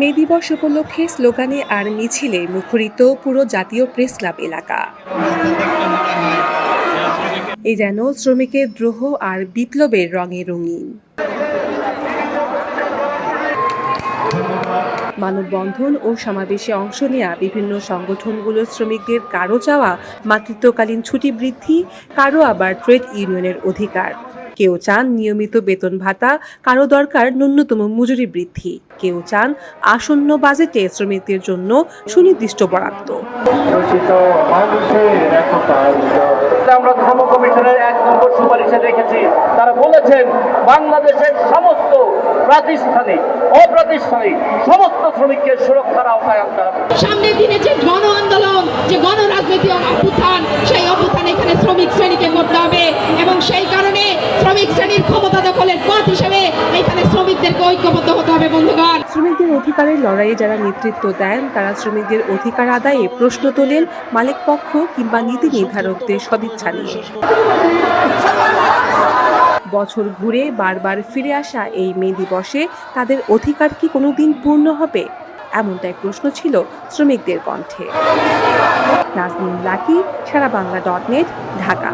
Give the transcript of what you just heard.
মে দিবস উপলক্ষে স্লোগানে আর মিছিলে মুখরিত পুরো জাতীয় প্রেস ক্লাব এলাকা। এই যেন শ্রমিকের দ্রোহ আর বিপ্লবের রঙে রঙিন। মানববন্ধন ও সমাবেশে অংশ নেওয়া বিভিন্ন সংগঠনগুলোর শ্রমিকদের কারও চাওয়া মাতৃত্বকালীন ছুটি বৃদ্ধি, কারও আবার ট্রেড ইউনিয়নের অধিকার। কেউ চান নিয়মিত বেতন ভাতা কারও দরকার ন্যূনতম মজুরি বৃদ্ধি। কেউ চান আসন্ন বাজেটে শ্রমিকদের জন্য সুনির্দিষ্ট বরাদ্দ। আমরা ধর্ম কমিশনের এক নম্বর সুপারিশে রেখেছি তারা বলেছেন বাংলাদেশের সমস্ত প্রাতিষ্ঠানিক অপ্রাতিষ্ঠানিক সমস্ত শ্রমিককে সুরক্ষার আওতায় আনতে হবে। সামনের দিনে যে গণ আন্দোলন যে গণ রাজনৈতিক অভ্যুত্থান সেই অভ্যুত্থান এখানে শ্রমিক শ্রেণীকে করতে হবে এবং সেই কারণে শ্রমিক শ্রেণির পথ হিসেবে ঐক্যবদ্ধ হতে হবে, বন্ধুগণ। শ্রমিকদের অধিকারের লড়াইয়ে যারা নেতৃত্ব দেন, তারা শ্রমিকদের অধিকার আদায়ে প্রশ্ন তোলেন মালিক পক্ষ কিংবা নীতি নির্ধারকদের সদিচ্ছা নিয়ে। বছর ঘুরে বারবার ফিরে আসা এই মে দিবসে তাদের অধিকার কি কোনোদিন পূর্ণ হবে? এমনটাই প্রশ্ন ছিল শ্রমিকদের কণ্ঠে। Nazneen Lucky, Sara Bangla dot net, Dhaka.